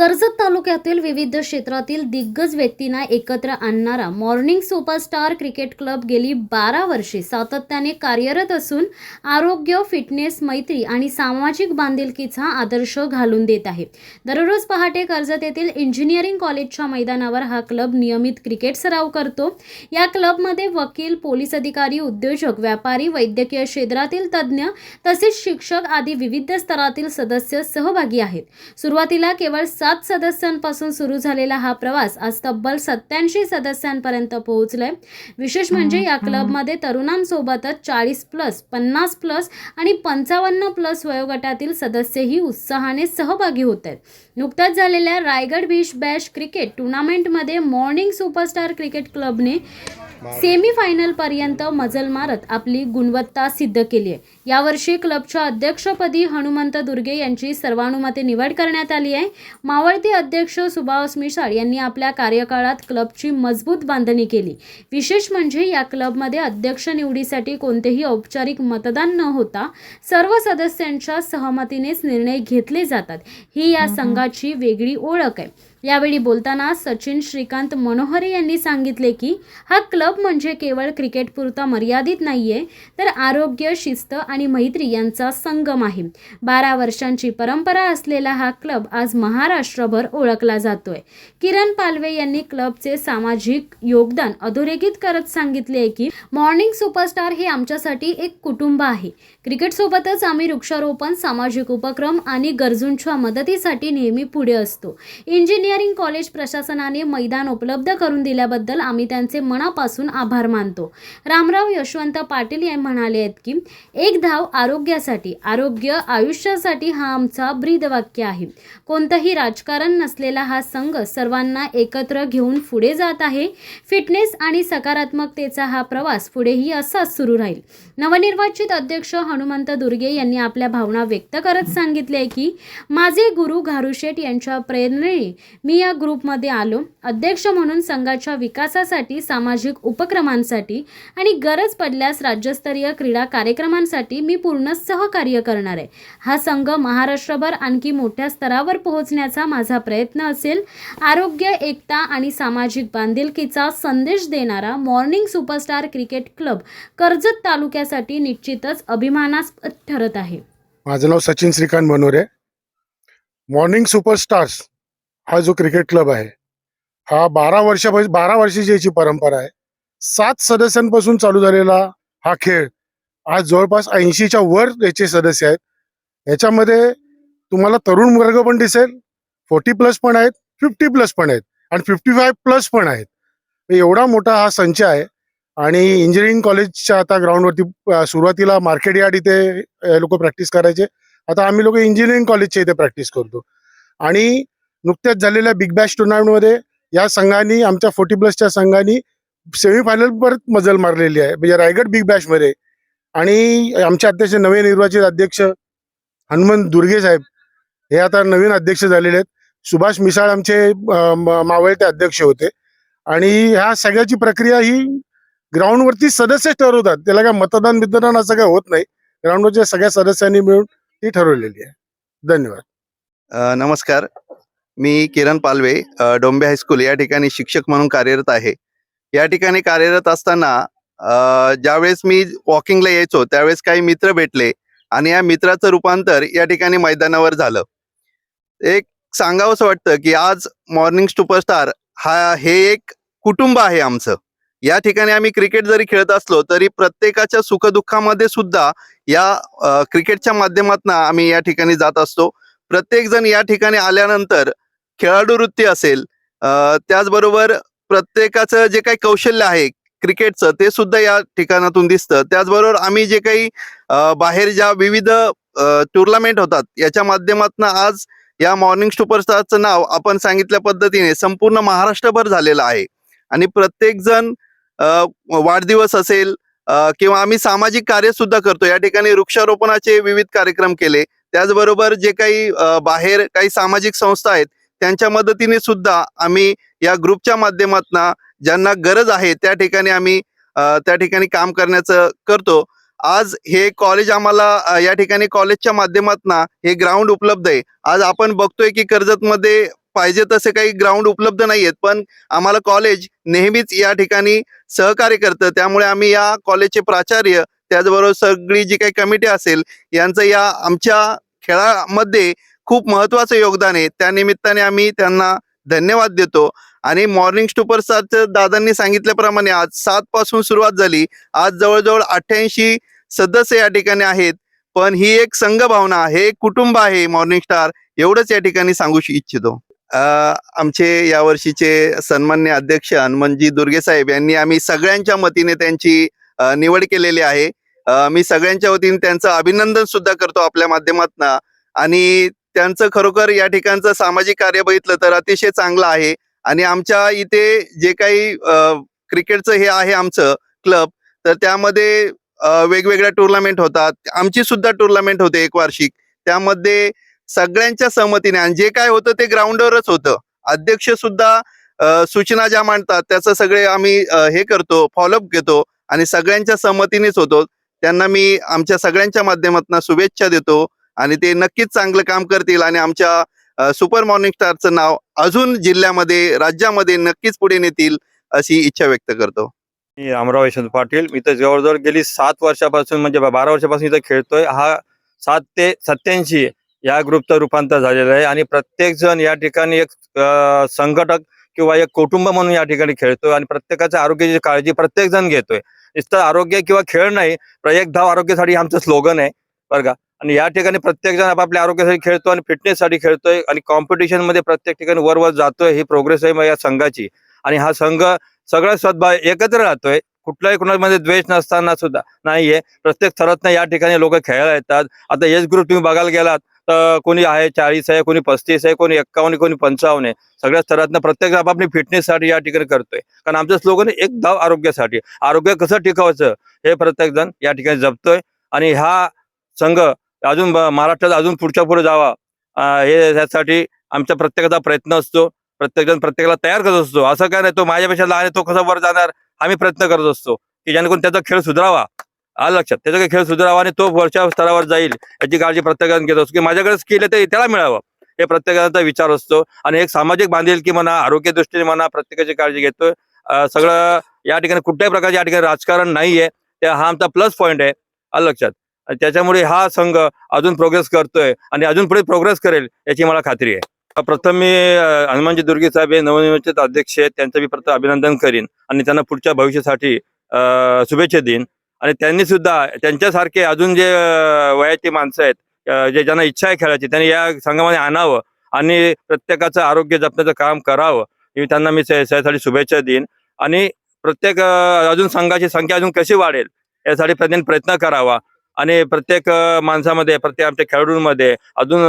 कर्जत तालुक्यातील विविध क्षेत्रातील दिग्गज व्यक्तींना एकत्र आणणारा मॉर्निंग सुपरस्टार क्रिकेट क्लब गेली बारा वर्षे सातत्याने कार्यरत असून आरोग्य फिटनेस मैत्री आणि सामाजिक बांधिलकीचा आदर्श घालून देत आहे. दररोज पहाटे कर्जत येथील इंजिनिअरिंग कॉलेजच्या मैदानावर हा क्लब नियमित क्रिकेट सराव करतो. या क्लबमध्ये वकील पोलीस अधिकारी उद्योजक व्यापारी वैद्यकीय क्षेत्रातील तज्ज्ञ तसेच शिक्षक आदी विविध स्तरातील सदस्य सहभागी आहेत. सुरुवातीला केवळ सात सदस्यांपासून सुरू झालेला हा प्रवास आज तब्बल सत्याऐंशी सदस्यांपर्यंत पोहोचलाय. विशेष म्हणजे या क्लबमध्ये तरुणांसोबतच चाळीस प्लस पन्नास प्लस आणि पंचावन्न प्लस वयोगटातील सदस्यही उत्साहाने सहभागी होत. आहेत नुकत्याच झालेल्या रायगड बीच बॅश क्रिकेट टुर्नामेंटमध्ये मॉर्निंग सुपरस्टार क्रिकेट क्लबने सेमीफायनलपर्यंत मजल मारत आपली गुणवत्ता सिद्ध केली आहे यावर्षी क्लबच्या अध्यक्षपदी हनुमंत दुर्गे यांची सर्वानुमते निवड करण्यात आली आहे. मावळती अध्यक्ष सुभाष मिसाळ यांनी आपल्या कार्यकाळात क्लबची मजबूत बांधणी केली. विशेष म्हणजे या क्लबमध्ये अध्यक्ष निवडीसाठी कोणतेही औपचारिक मतदान न होता सर्व सदस्यांच्या सहमतीनेच निर्णय घेतले जातात. ही या संघाची वेगळी ओळख आहे. यावेळी बोलताना सचिन श्रीकांत मनोहरे यांनी सांगितले की हा क्लब म्हणजे केवळ क्रिकेटपुरता मर्यादित नाहीये तर आरोग्य शिस्त आणि मैत्री यांचा संगम आहे. बारा वर्षांची परंपरा असलेला हा क्लब आज महाराष्ट्रभर ओळखला जातोय. किरण पालवे यांनी क्लबचे सामाजिक योगदान अधोरेखित करत सांगितले की मॉर्निंग सुपरस्टार हे आमच्यासाठी एक कुटुंब आहे. क्रिकेट सोबतच आम्ही वृक्षारोपण सामाजिक उपक्रम आणि गरजूंच्या मदतीसाठी नेहमी पुढे असतो. इंजिनिअरिंग कॉलेज प्रशासनाने मैदान उपलब्ध करून दिल्याबद्दल आम्ही त्यांचे मनापासून आभार मानतो. रामराव यशवंत पाटील हे म्हणाले आहेत की एक धाव आरोग्यासाठी आरोग्य आयुष्यासाठी हा आमचा ब्रीदवाक्य आहे. कोणतंही राजकारण नसलेला हा संघ सर्वांना एकत्र घेऊन पुढे जात आहे. फिटनेस आणि सकारात्मकतेचा हा प्रवास पुढेही असाच सुरू राहील. नवनिर्वाचित अध्यक्ष हनुमंत दुर्गे यांनी आपल्या भावना व्यक्त करत सांगितले की माझे गुरु घारुशेठ यांच्या प्रेरणेने मी या ग्रुपमध्ये आलो. अध्यक्ष म्हणून संघाच्या विकासासाठी सामाजिक उपक्रमांसाठी आणि गरज पडल्यास राज्यस्तरीय क्रीडा कार्यक्रमांसाठी मी पूर्ण सहकार्य करणार आहे. हा संघ महाराष्ट्रभर आणखी मोठ्या स्तरावर पोहोचण्याचा माझा प्रयत्न असेल. आरोग्य एकता आणि सामाजिक बांधिलकीचा संदेश देणारा morning superstar cricket club Karjat तालुक्यासाठी निश्चितच अभिमानास्पद ठरत आहे. माझं नाव सचिन श्रीकांत बनोरे मॉर्निंग सुपरस्टार्स हा जो क्रिकेट क्लब आहे हा बारा वर्षापासून बारा वर्षाची याची परंपरा आहे. सात सदस्यांपासून चालू झालेला हा खेळ आज जवळपास ऐंशीच्या वर याचे सदस्य आहेत. याच्यामध्ये तुम्हाला तरुण वर्ग पण दिसेल फोर्टी प्लस पण आहेत फिफ्टी प्लस पण आहेत आणि फिफ्टी फाय प्लस पण आहेत. एवढा मोठा हा संच आहे आणि इंजिनिअरिंग कॉलेजच्या आता ग्राउंडवरती सुरुवातीला मार्केट यार्ड इथे लोक प्रॅक्टिस करायचे. आता आम्ही लोक इंजिनिअरिंग कॉलेजच्या इथे प्रॅक्टिस करतो. आणि नुकत्याच झालेल्या बिग बॅश टुर्नामेंटमध्ये या संघांनी आमच्या फोर्टी प्लसच्या संघांनी सेमीफायनल परत मजल मारलेली आहे. म्हणजे रायगड बिग बॅशमध्ये आणि आमचे अध्यक्ष नवे निर्वाचित अध्यक्ष हनुमंत दुर्गे साहेब हे आता नवीन अध्यक्ष झालेले आहेत. सुभाष मिसाळ आमचे मावळते अध्यक्ष होते. आणि ह्या सगळ्याची प्रक्रिया ही ग्राउंडवरती सदस्य ठरवतात. त्याला काय मतदान वितदान असं काय होत नाही. ग्राउंडवरच्या सगळ्या सदस्यांनी मिळून ती ठरवलेली आहे. धन्यवाद. नमस्कार. मी किरण पालवे डोंबे हायस्कूल या ठिकाणी शिक्षक म्हणून कार्यरत आहे. या ठिकाणी कार्यरत असताना ज्यावेळेस मी वॉकिंगला यायचो त्यावेळेस काही मित्र भेटले आणि या मित्राचं रूपांतर या ठिकाणी मैदानावर झालं. एक सांगावंसं वाटतं की आज मॉर्निंग सुपरस्टार हा हे एक कुटुंब आहे आमचं. या ठिकाणी आम्ही क्रिकेट जरी खेळत असलो तरी प्रत्येकाच्या सुखदुःखामध्ये सुद्धा या क्रिकेटच्या माध्यमातून आम्ही या ठिकाणी जात असतो. प्रत्येकजण या ठिकाणी आल्यानंतर खेळाडू वृत्ती असेल त्याचबरोबर प्रत्येकाचं जे काही कौशल्य आहे क्रिकेटचं ते सुद्धा या ठिकाणातून दिसतं. त्याचबरोबर आम्ही जे काही बाहेर ज्या विविध टुर्नामेंट होतात याच्या माध्यमातून आज या मॉर्निंग सुपरस्टारचं नाव आपण सांगितल्या पद्धतीने संपूर्ण महाराष्ट्रभर झालेलं आहे. आणि प्रत्येक जण वाढदिवस असेल किंवा आम्ही सामाजिक कार्य सुद्धा करतो. या ठिकाणी वृक्षारोपणाचे विविध कार्यक्रम केले. त्याचबरोबर जे काही बाहेर काही सामाजिक संस्था आहेत त्यांच्या मदतीने सुद्धा आम्ही या ग्रुपच्या माध्यमातून ज्यांना गरज आहे त्या ठिकाणी आम्ही त्या ठिकाणी काम करण्याचं करतो. आज हे कॉलेज आम्हाला या ठिकाणी कॉलेजच्या माध्यमातून हे ग्राउंड उपलब्ध आहे. आज आपण बघतोय की कर्जतमध्ये पाहिजे तसे काही ग्राउंड उपलब्ध नाही आहेत पण आम्हाला कॉलेज नेहमीच या ठिकाणी सहकार्य करतं. त्यामुळे आम्ही या कॉलेजचे प्राचार्य त्याचबरोबर सगळी जी काही कमिटी असेल यांचं या आमच्या खेळामध्ये खूप महत्वाचं योगदान आहे. त्या निमित्ताने आम्ही त्यांना धन्यवाद देतो. आणि मॉर्निंग स्टुपर सात दादांनी सांगितल्याप्रमाणे आज सात पासून सुरुवात झाली. आज जवळजवळ अठ्ठ्याऐंशी सदस्य या ठिकाणी आहेत. पण ही एक संघ भावना हे एक कुटुंब आहे मॉर्निंग स्टार एवढंच या ठिकाणी सांगू इच्छितो. आमचे यावर्षीचे सन्मान्य अध्यक्ष हनुमनजी दुर्गे साहेब यांनी आम्ही सगळ्यांच्या मतीने त्यांची निवड केलेली आहे. मी सगळ्यांच्या वतीने त्यांचं अभिनंदन सुद्धा करतो आपल्या माध्यमातून. आणि त्यांचं खरोखर या ठिकाणचं सामाजिक कार्य बघितलं तर अतिशय चांगलं आहे. आणि आमच्या इथे जे काही क्रिकेटचं हे आहे आमचं क्लब तर त्यामध्ये वेगवेगळ्या टुर्नामेंट होतात. आमची सुद्धा टुर्नामेंट होते एक वार्षिक. त्यामध्ये सगळ्यांच्या सहमतीने आणि जे काय होतं ते ग्राउंडवरच होतं. अध्यक्ष सुद्धा सूचना ज्या मांडतात त्याचं सगळे आम्ही हे करतो फॉलोअप घेतो आणि सगळ्यांच्या सहमतीनेच होतो. त्यांना मी आमच्या सगळ्यांच्या माध्यमातून शुभेच्छा देतो. आणि ते नक्कीच चांगलं काम करतील. आणि आमच्या सुपर मॉर्निंग स्टारचं नाव अजून जिल्ह्यामध्ये राज्यामध्ये नक्कीच पुढे नेतील अशी इच्छा व्यक्त करतो. मी रामराव यशवंत पाटील. मी तर जवळजवळ गेली सात वर्षापासून म्हणजे बारा वर्षापासून इथं खेळतोय. हा सात ते सत्याऐंशी या ग्रुपचं रूपांतर झालेलं आहे. आणि प्रत्येक जण या ठिकाणी एक संघटक किंवा एक कुटुंब म्हणून या ठिकाणी खेळतोय. आणि प्रत्येकाच्या आरोग्याची काळजी प्रत्येक जण घेतोय. नुसतं आरोग्य किंवा खेळ नाही प्रयेक धाव आरोग्यासाठी आमचं स्लोगन आहे. बरं का? आणि या ठिकाणी प्रत्येक जण आपापल्या आरोग्यासाठी खेळतो आणि फिटनेससाठी खेळतोय आणि कॉम्पिटिशनमध्ये प्रत्येक ठिकाणी वर वर जातोय ही प्रोग्रेस आहे मग या संघाची. आणि हा संघ सगळा सद्भाव एकत्र राहतोय. कुठल्याही कुणामध्ये द्वेष नसताना सुद्धा नाहीये. प्रत्येक स्तरातनं या ठिकाणी लोक खेळायला येतात. आता एज ग्रुप तुम्ही बघायला गेलात तर कोणी आहे चाळीस आहे कोणी पस्तीस आहे कोणी एक्कावन्न कोणी पंचावन्न आहे. सगळ्या स्तरातनं प्रत्येक आपापली फिटनेससाठी या ठिकाणी करतोय. कारण आमचं स्लोगन एक धाव आरोग्यासाठी. आरोग्य कसं टिकवायचं हे प्रत्येक जण या ठिकाणी जपतोय. आणि हा संघ अजून महाराष्ट्रात अजून पुढच्या पुढे जावा. हे यासाठी आमचा प्रत्येकाचा प्रयत्न असतो. प्रत्येकजण प्रत्येकाला तयार करत असतो. असं काय नाही तो माझ्यापेक्षा लहान आहे तो कसा वर जाणार? आम्ही प्रयत्न करत असतो की जेणेकरून त्याचा खेळ सुधारावा. आलं लक्षात? त्याचा काही खेळ सुधारावा आणि तो वरच्या स्तरावर जाईल याची काळजी प्रत्येकाने घेत असतो. की माझ्याकडे स्किल आहे ते त्याला मिळावं. हे प्रत्येकाचा विचार असतो. आणि एक सामाजिक बांधिलकी म्हणा आरोग्य दृष्टीने म्हणा प्रत्येकाची काळजी घेतोय सगळं या ठिकाणी कुठल्याही प्रकारचे या ठिकाणी राजकारण नाहीये. ते हा आमचा प्लस पॉईंट आहे. आलं लक्षात? त्याच्यामुळे हा संघ अजून प्रोग्रेस करतोय आणि अजून पुढे प्रोग्रेस करेल याची मला खात्री आहे. प्रथम मी हनुमानजी दुर्गे साहेब हे नवनिर्वाचित अध्यक्ष आहेत त्यांचं मी प्रथम अभिनंदन करीन आणि त्यांना पुढच्या भविष्यासाठी शुभेच्छा देईन. आणि त्यांनी सुद्धा त्यांच्यासारखे अजून जे वयाची माणसं आहेत जे ज्यांना इच्छा आहे खेळायची त्यांनी या संघामध्ये आणावं आणि प्रत्येकाचं आरोग्य जपण्याचं काम करावं. मी त्यांना मी यासाठी शुभेच्छा देईन. आणि प्रत्येक अजून संघाची संख्या अजून कशी वाढेल यासाठी प्रत्येक प्रयत्न करावा. आणि प्रत्येक माणसामध्ये प्रत्येक आमच्या खेळाडूंमध्ये अजून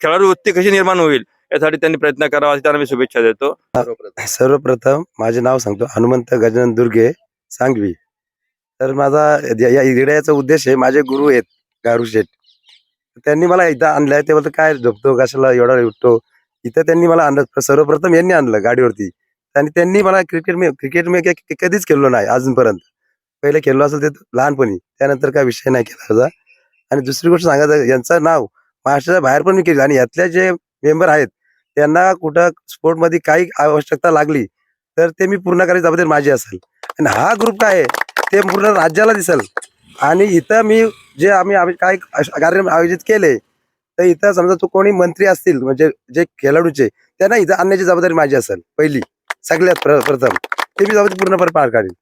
खेळाडू वृत्ती कशी निर्माण होईल यासाठी त्यांनी प्रयत्न करावा अशी त्यांना मी शुभेच्छा देतो. सर्वप्रथम माझे नाव सांगतो. हनुमंत गजानन दुर्गे सांगवी. तर माझा या या उद्देश आहे माझे गुरु आहेत गारू शेठ. त्यांनी मला एकदा आणलंय ते बोलतो काय झोपतो? कशाला एवढा उठतो? इथं त्यांनी मला आणलं सर्वप्रथम यांनी आणलं गाडीवरती. आणि त्यांनी मला क्रिकेट मी क्रिकेट मी कधीच खेळलो नाही अजूनपर्यंत. पहिले खेळलो असेल ते लहानपणी. त्यानंतर काय विषय नाही केला होता आणि दुसरी गोष्ट सांगायचं यांचं नाव महाराष्ट्राच्या बाहेर पण मी केलं. आणि यातल्या जे मेंबर आहेत त्यांना कुठं स्पोर्टमध्ये काही आवश्यकता लागली तर ते मी पूर्ण करायची जबाबदारी माझी असेल. आणि हा ग्रुप काय आहे ते पूर्ण राज्याला दिसेल. आणि इथं मी जे आम्ही आम्ही काय कार्यक्रम आयोजित केले तर इथं समजा तू कोणी मंत्री असतील म्हणजे जे खेळाडूचे त्यांना इथं आणण्याची जबाबदारी माझी असेल पहिली. सगळ्यात प्र- प्रथम. ते मी जबाबदारी पूर्णपणे पार काढेल